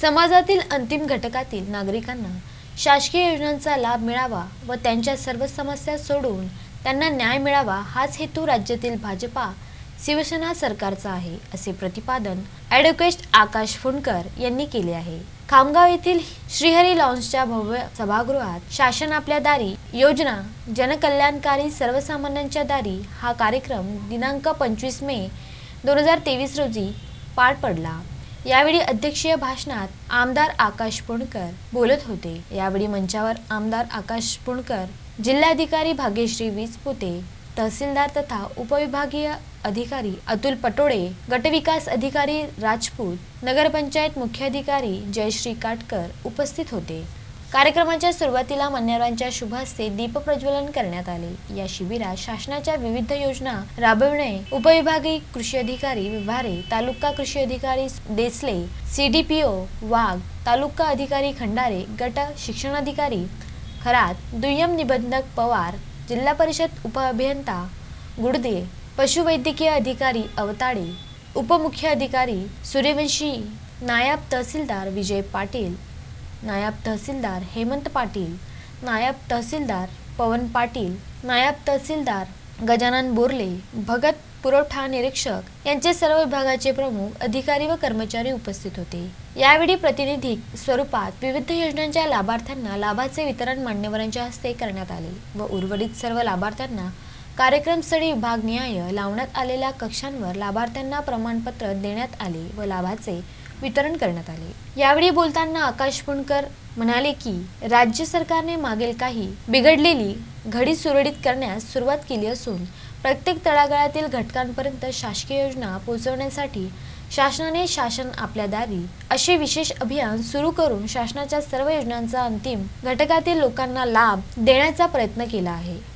समाजातील अंतिम घटकातील नागरिकांना शासकीय योजनांचा लाभ मिळावा व त्यांच्या सर्व समस्या सोडवून त्यांना न्याय मिळावा हाच हेतू राज्यातील भाजपा शिवसेना सरकारचा आहे असे प्रतिपादन ॲडव्होकेट आकाश फुंडकर यांनी केले आहे. खामगाव येथील श्रीहरी लॉन्सच्या भव्य सभागृहात शासन आपल्या दारी योजना जनकल्याणकारी सर्वसामान्यांच्या दारी हा कार्यक्रम दिनांक पंचवीस मे दोन हजार तेवीस रोजी पार पडला. यावेळी अध्यक्षीय भाषणात आमदार आकाश पुणकर बोलत होते. यावेळी मंचावर आमदार आकाश पुणकर जिल्हाधिकारी भाग्यश्री वीजपुते तहसीलदार तथा उपविभागीय अधिकारी अतुल पटोळे गटविकास अधिकारी राजपूत नगरपंचायत मुख्याधिकारी जयश्री काटकर उपस्थित होते. कार्यक्रमाच्या सुरुवातीला मान्यवरांच्या शुभ हस्ते करण्यात आले. या शिबिरात शासनाच्या विविध योजना राबविणे उपविभागीय कृषी अधिकारी विभारे तालुका कृषी अधिकारी देसले सीडीपीओ वाघ तालुका अधिकारी खंडारे गट शिक्षणाधिकारी खरात दुय्यम निबंधक पवार जिल्हा परिषद उपअभियंता गुडदे पशुवैद्यकीय अधिकारी अवताडे उपमुख्य अधिकारी सूर्यवंशी नायब तहसीलदार विजय पाटील नायब तहसीलदार हेमंत पाटील नायब तहसीलदार पवन पाटील नायब तहसीलदार गजानन बोरले भगत पुरवठा निरीक्षक यांचे सर्व विभागाचे प्रमुख अधिकारी व कर्मचारी उपस्थित होते. यावेळी प्रतिनिधी स्वरूपात विविध योजनांच्या लाभार्थ्यांना लाभाचे वितरण मान्यवरांच्या हस्ते करण्यात आले व उर्वरित सर्व लाभार्थ्यांना कार्यक्रमस्थळी विभागनिहाय लावण्यात आलेल्या कक्षांवर लाभार्थ्यांना प्रमाणपत्र देण्यात आले व लाभाचे वितरण करण्यात आले. यावेळी बोलताना आकाश पुणकर म्हणाले की राज्य सरकारने मागील काही बिघडलेली घडी सुरळीत करण्यास सुरुवात केली असून प्रत्येक तळागाळातील घटकांपर्यंत शासकीय योजना पोहोचवण्यासाठी शासनाने शासन आपल्या दारी असे विशेष अभियान सुरू करून शासनाच्या सर्व योजनांचा अंतिम घटकातील लोकांना लाभ देण्याचा प्रयत्न केला आहे.